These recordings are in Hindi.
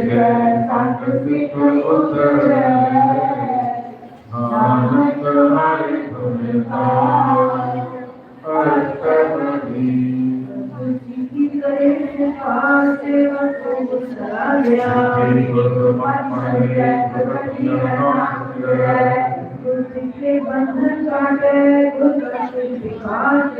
ਕੈ ਸੰਤ ਸਿੱਖ ਉਤਰੈ ਨਾਨਕ ਹਰਿ ਗੁਣ ਗਾਇ ਅਰਥ ਨੀ ਕੀ ਕਰੇ ਸੇਵਾ ਸੇਵਾ ਤੂੰ ਸਲਾਹਿਆ ਤੇਰੀ ਗੁਰੂ ਪਰਮਾਤਮਾ ਦੇ ਪ੍ਰਤੀ ਨਾਮ ਕਰੇ ਗੁਰੂ ਸਿੱਖੇ ਬੰਧਨ ਕਾਟੇ ਗੁਰੂ ਸਿੱਖੇ ਵਿਕਾਸ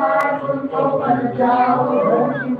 Thank you.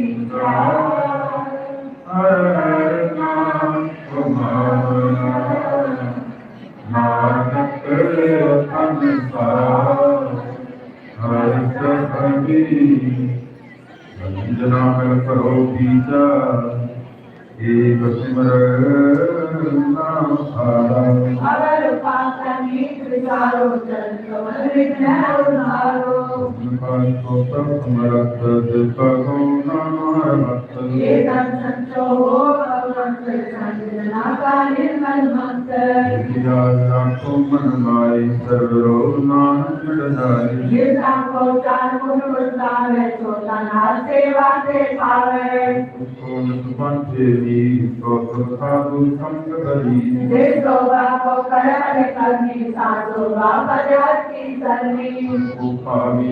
संग करी देखो बाबो करे करनी साधु बाबा जाती करनी उपामी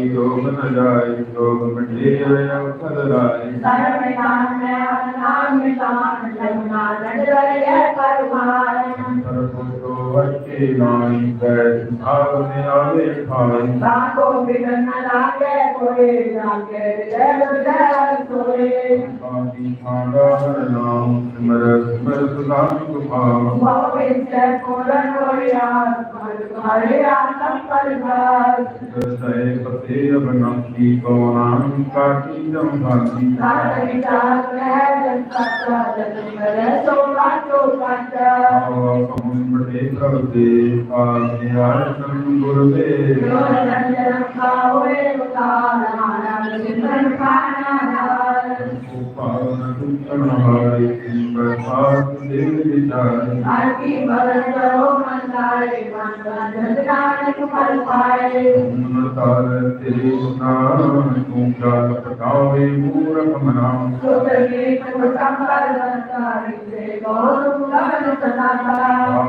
योग न जाए योग मिटे अवसर राय धर्म नाम में नाम में समान लगना नज़रिया परमान सरस्वतो वच्चे नाई बैठ भाव में आवे खाई बाको बिगन लागे कोई लागे देव देव सोए आदि खांडा हर नाम स्मर स्मर सुधान भाव भविष्य पूर्ण होया हरे आत्म परिवार सहे पते अब नक्की कौनान काटी जम भाती साधि साथ है जनता का जन्म करे सोना तो काटा कमुन बटे प्रभुते आदि आसन गुरुदे पावन कुंतन हारे प्रसाद देव विचार आरती भरत करो ਕਾਲ ਮਨ ਬੰਧ ਕਾਲ ਫਲ ਪਾਏ ਮਨ ਤੇਰੀ ਸੁਨਾ ਤੂੰ ਗਲ ਪਟਾਵੇ ਮੂਰਖ ਮਨਾ ਸੁਤ ਕੇ ਕੋ ਸੰਪਰ ਬੰਤਾਰੀ ਤੇ ਗੌਰ ਮੁਲਾਨ ਸਨਾਤਾ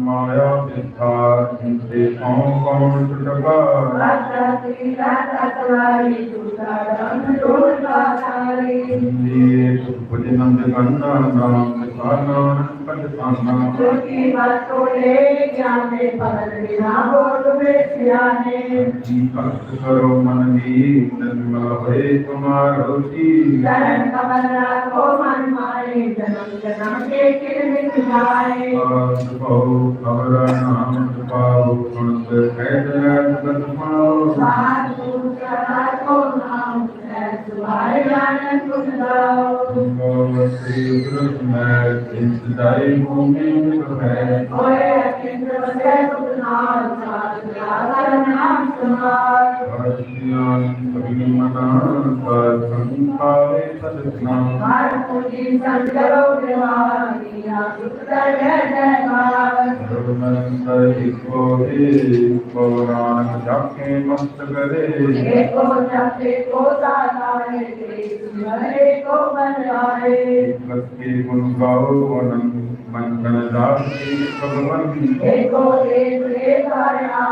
ਮਾਇਆ ਸਿੱਖਾ ਤੇ ਕੌਣ ਕੌਣ ਟਟਕਾ ਰਾਜਾ ਤੇ ਰਾਜਾ ਸਵਾਰੀ ਦੁਸਾ ਰੰਗ ਟੋਲ ਪਾਸਾਰੀ ਜੀ ਸੁਭਜਨੰਦ ਕੰਨਾ ਨਾਮ पंचखाना जोगी बतोले ज्ञाने पद बिना बोल में सियाने भक्त करो मन की निर्मल है तुम्हारो जी शरण कमल राखो मन मारे जन्म जन्म के किरमिट जाए बहु खबर नाम पाओ सुनत है जगत पाओ साधु i'm on daimon धर्मंदर को हे पौराण जाके मस्त करे एको जपे को दातारे हरे को बनाए भक्ति गुण गाओ वनम मंगल दासी भगवन एको एक एक हरिया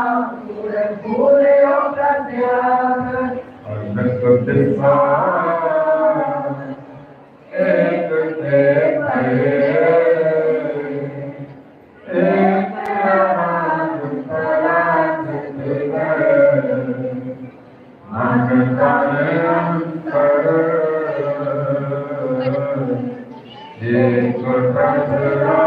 पूरे पूरे ओ प्रत्याग अनक दिशा Yeah.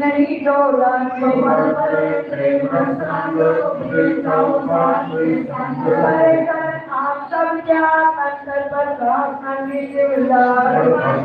नहीं डोला आप सब क्या अंतर पर प्रार्थना की